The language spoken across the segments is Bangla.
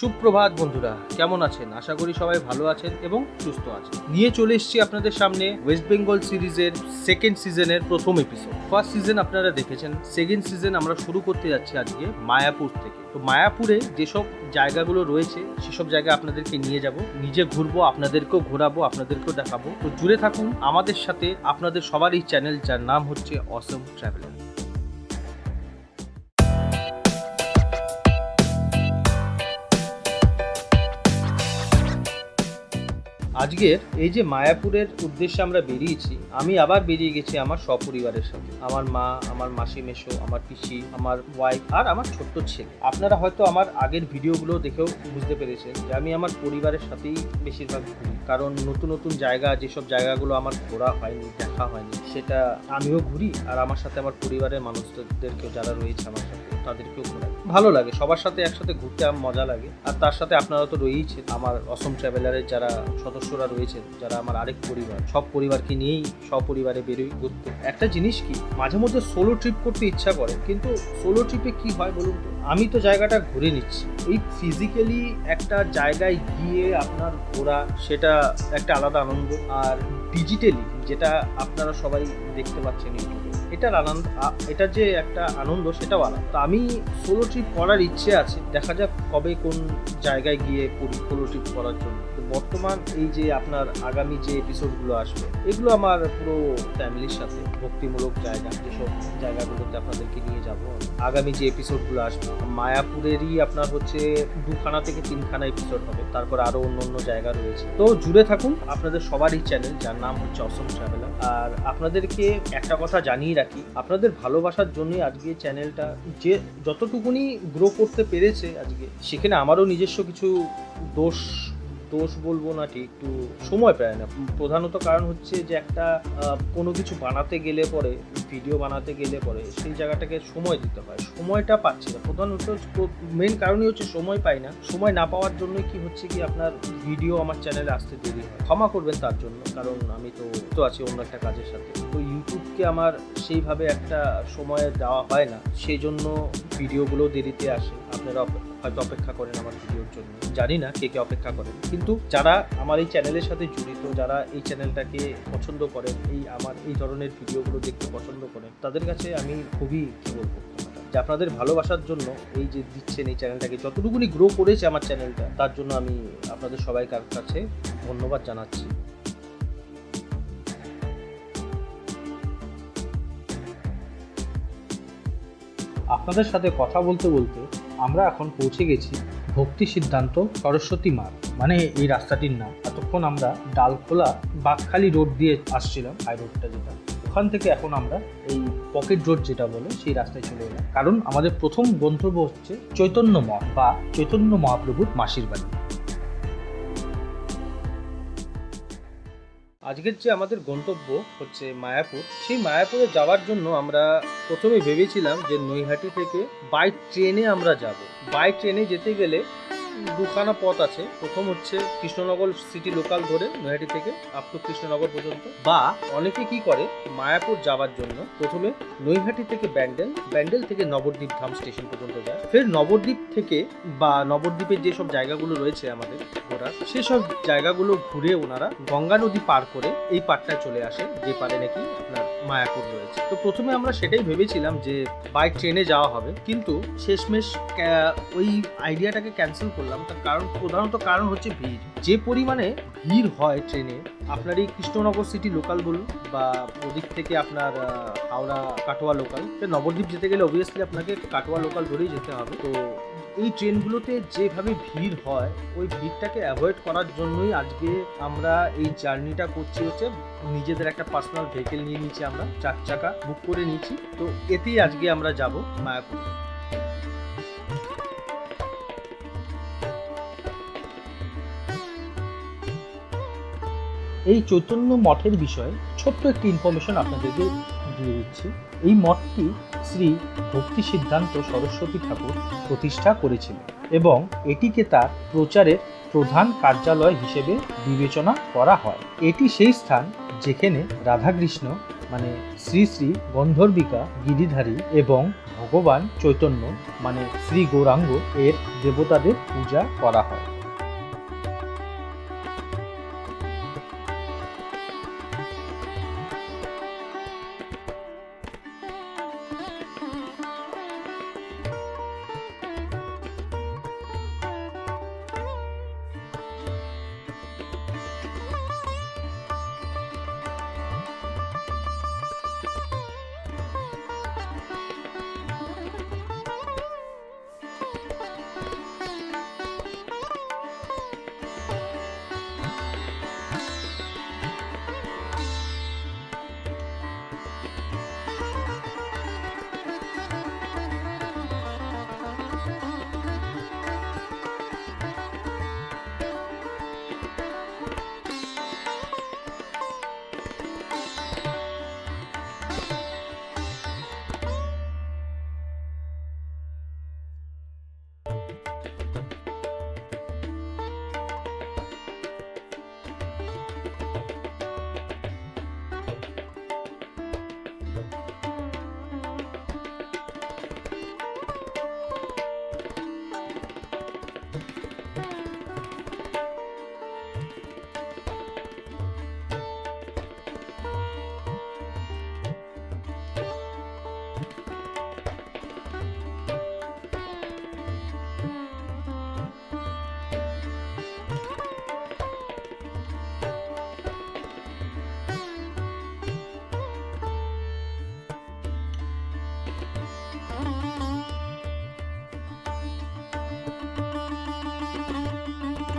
সুপ্রভাত বন্ধুরা, কেমন আছেন? আশা করি সবাই ভালো আছেন এবং সুস্থ আছেন। নিয়ে চলে এসেছি আপনাদের সামনে ওয়েস্ট বেঙ্গল সিরিজের সেকেন্ড সিজনের প্রথম এপিসোড ফার্স্ট সিজন আপনারা দেখেছেন সেকেন্ড সিজন আমরা শুরু করতে যাচ্ছি আজকে মায়াপুর থেকে। তো মায়াপুরে যেসব জায়গাগুলো রয়েছে, সেসব জায়গা আপনাদেরকে নিয়ে যাব। নিজে ঘুরবো, আপনাদেরকেও ঘোরাবো, আপনাদেরকেও দেখাবো। তো জুড়ে থাকুন আমাদের সাথে। আপনাদের সবারই চ্যানেল যার নাম হচ্ছে অসম ট্রাভেলার আজকের এই যে মায়াপুরের উদ্দেশ্যে আমরা বেরিয়েছি, আমি আবার বেরিয়ে গেছি আমার সপরিবারের সাথে। আমার মা, আমার মাসি মেশো আমার পিসি, আমার ওয়াইফ আর আমার ছোট্ট ছেলে। আপনারা হয়তো আমার আগের ভিডিওগুলো দেখেও বুঝতে পেরেছেন যে আমি আমার পরিবারের সাথেই বেশিরভাগ ঘুরি। কারণ নতুন নতুন জায়গা, যেসব জায়গাগুলো আমার ঘোরা হয়নি, দেখা হয়নি, সেটা আমিও ঘুরি। আর আমার সাথে আমার পরিবারের মানুষদেরকেও যারা রয়েছে আমার সাথে তাদেরকেও ঘোরাই। ভালো লাগে, সবার সাথে একসাথে ঘুরতে আমার মজা লাগে। আর তার সাথে আপনারা তো রয়েইছেন, আমার অসম ট্রাভেলারের যারা সদস্যরা রয়েছেন, যারা আমার আরেক পরিবার, সব পরিবারকে নিয়েই সপরিবারে বেরোই ঘুরতে। একটা জিনিস কি, মাঝে মধ্যে সোলো ট্রিপ করতে ইচ্ছা করে, কিন্তু সোলো ট্রিপে কি হয় বলুন তো? আমি তো জায়গাটা ঘুরে নিচ্ছি। এই ফিজিক্যালি একটা জায়গায় গিয়ে আপনার ঘোরা, সেটা একটা আলাদা আনন্দ। আর ডিজিটালি যেটা আপনারা সবাই দেখতে পাচ্ছেন ইউটিউবে এটার আনন্দ এটা যে একটা আনন্দ, সেটাও আলাদা। তো আমি সোলো ট্রিপ করার ইচ্ছে আছে, দেখা যাক কবে কোন জায়গায় গিয়ে পড়ি সোলো ট্রিপ করার জন্য। বর্তমান এই যে আপনার আগামী যে এপিসোডগুলো আসবে, এগুলো আমার পুরো ফ্যামিলির সাথে ভক্তিমূলক জায়গা, যেসব জায়গাগুলোতে আপনাদেরকে নিয়ে যাব। আগামী যে এপিসোডগুলো আসবে, মায়াপুরেরই আপনার হচ্ছে দুখানা থেকে তিনখানা এপিসোড হবে, তারপর আরও অন্য অন্য জায়গা রয়েছে। তো জুড়ে থাকুন, আপনাদের সবারই চ্যানেল যার নাম হচ্ছে অসম ট্রাভেলার আর আপনাদেরকে একটা কথা জানিয়ে রাখি, আপনাদের ভালোবাসার জন্যই আজকে চ্যানেলটা যে যতটুকুনি গ্রো করতে পেরেছে আজকে, সেখানে আমারও নিজস্ব কিছু দোষ দোষ বলব না, ঠিক, একটু সময় পায় না। প্রধানত কারণ হচ্ছে যে একটা কোনো কিছু বানাতে গেলে পরে, ভিডিও বানাতে গেলে পরে সেই জায়গাটাকে সময় দিতে হয়, সময়টা পাচ্ছি না। প্রধানত মেন কারণই হচ্ছে সময় পাই না। সময় না পাওয়ার জন্যই কি হচ্ছে কি, আপনার ভিডিও আমার চ্যানেলে আসতে দেরি হয়। ক্ষমা করবেন তার জন্য, কারণ আমি তো তো আছি অন্য একটা কাজের সাথে। তো ইউটিউবকে আমার সেইভাবে একটা সময় দেওয়া হয় না, সেই জন্য ভিডিওগুলো দেরিতে আসে। আপনারা হয়তো অপেক্ষা করেন আমার ভিডিওর জন্য। জানি না কে কে অপেক্ষা করেন। কিন্তু যারা আমার এই চ্যানেলের সাথে জড়িত, যারা এই চ্যানেলটাকে পছন্দ করেন, এই আমার, এই ধরনের ভিডিওগুলো দেখতে পছন্দ করেন, তাদের কাছে আমি খুবই কী বলব, যে আপনাদের ভালোবাসার জন্য এই যে দিচ্ছেন এই চ্যানেলটাকে, যতটুকুনি গ্রো করেছে আমার চ্যানেলটা, তার জন্য আমি আপনাদের সবাই কাছে ধন্যবাদ জানাচ্ছি। আপনাদের সাথে কথা বলতে বলতে আমরা এখন পৌঁছে গেছি ভক্তি সিদ্ধান্ত সরস্বতী মার্গ মানে এই রাস্তাটির নাম। এতক্ষণ আমরা ডালখোলা বাঘখালি রোড দিয়ে আসছিলাম, হাই রোডটা যেটা। ওখান থেকে এখন আমরা এই পকেট রোড যেটা বলে সেই রাস্তায় চলে এলাম। কারণ আমাদের প্রথম গন্তব্য হচ্ছে চৈতন্য মঠ বা চৈতন্য মহাপ্রভুর মাসির বাড়ি। আজকের যে আমাদের গন্তব্য হচ্ছে মায়াপুর, সেই মায়াপুরে যাওয়ার জন্য আমরা প্রথমে ভেবেছিলাম যে নৈহাটি থেকে বাই ট্রেনে আমরা যাব। বাই ট্রেনে যেতে গেলে দুখানা পথ আছে। প্রথম হচ্ছে কৃষ্ণনগর সিটি লোকাল ধরে নৈহাটি থেকে আপ টু কৃষ্ণনগর পর্যন্ত। বা অনেকে কি করে, মায়াপুর যাওয়ার জন্য প্রথমে নৈহাটি থেকে ব্যান্ডেল ব্যান্ডেল থেকে নবদ্বীপ ধাম স্টেশন পর্যন্ত যায়। ফের নবদ্বীপ থেকে বা নবদ্বীপের যেসব জায়গাগুলো রয়েছে আমাদের ঘোরার সেসব জায়গাগুলো ঘুরে ওনারা গঙ্গা নদী পার করে এই পাড়টায় চলে আসে, যে পারে নাকি আপনার মায়াপুর রয়েছে। তো প্রথমে আমরা সেটাই ভেবেছিলাম যে বাইক ট্রেনে যাওয়া হবে। কিন্তু শেষমেশ ওই আইডিয়াটাকে ক্যান্সেল করলাম। তার কারণ, প্রধানত কারণ হচ্ছে ভিড়। যে পরিমাণে ভিড় হয় ট্রেনে, আপনার এই কৃষ্ণনগর সিটি লোকাল বলুন বা ওদিক থেকে আপনার হাওড়া, কাটোয়া লোকাল নবদ্বীপ যেতে গেলে অবভিয়াসলি আপনাকে কাটোয়া লোকাল ধরেই যেতে হবে। তো এই ট্রেনগুলোতে যেভাবে ভিড় হয়, ওই ভিড়টাকে অ্যাভয়েড করার জন্যই আজকে আমরা এই জার্নিটা করছি হচ্ছে নিজেদের একটা পার্সোনাল ভেহিকেল নিয়ে নিয়েছি আমরা, চার চাকা বুক করে নিয়েছি। তো এতেই আজকে আমরা যাব মায়াপুর। এই চৈতন্য মঠের বিষয়ে ছোট্ট একটি ইনফরমেশন আপনাদেরকে দিয়ে দিচ্ছি। এই মঠটি শ্রী ভক্তি সিদ্ধান্ত সরস্বতী ঠাকুর প্রতিষ্ঠা করেছিলেন এবং এটিকে তার প্রচারের প্রধান কার্যালয় হিসেবে বিবেচনা করা হয়। এটি সেই স্থান যেখানে রাধাকৃষ্ণ মানে শ্রী শ্রী গন্ধর্বিকা গিরিধারী এবং ভগবান চৈতন্য মানে শ্রী গৌরাঙ্গ এর দেবতাদের পূজা করা হয়।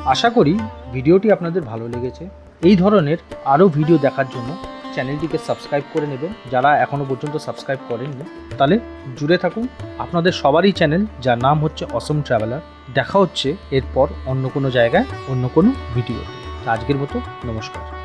আশা করি ভিডিওটি আপনাদের ভালো লেগেছে। এই ধরনের আরও ভিডিও দেখার জন্য চ্যানেলটিকে সাবস্ক্রাইব করে নেবেন। যারা এখনও পর্যন্ত সাবস্ক্রাইব করেননি, তাহলে জুড়ে থাকুন। আপনাদের সবারই চ্যানেল, যার নাম হচ্ছে অসম ট্রাভেলার। দেখা হচ্ছে এরপর অন্য কোনো জায়গায়, অন্য কোনো ভিডিও আজকের মতো নমস্কার।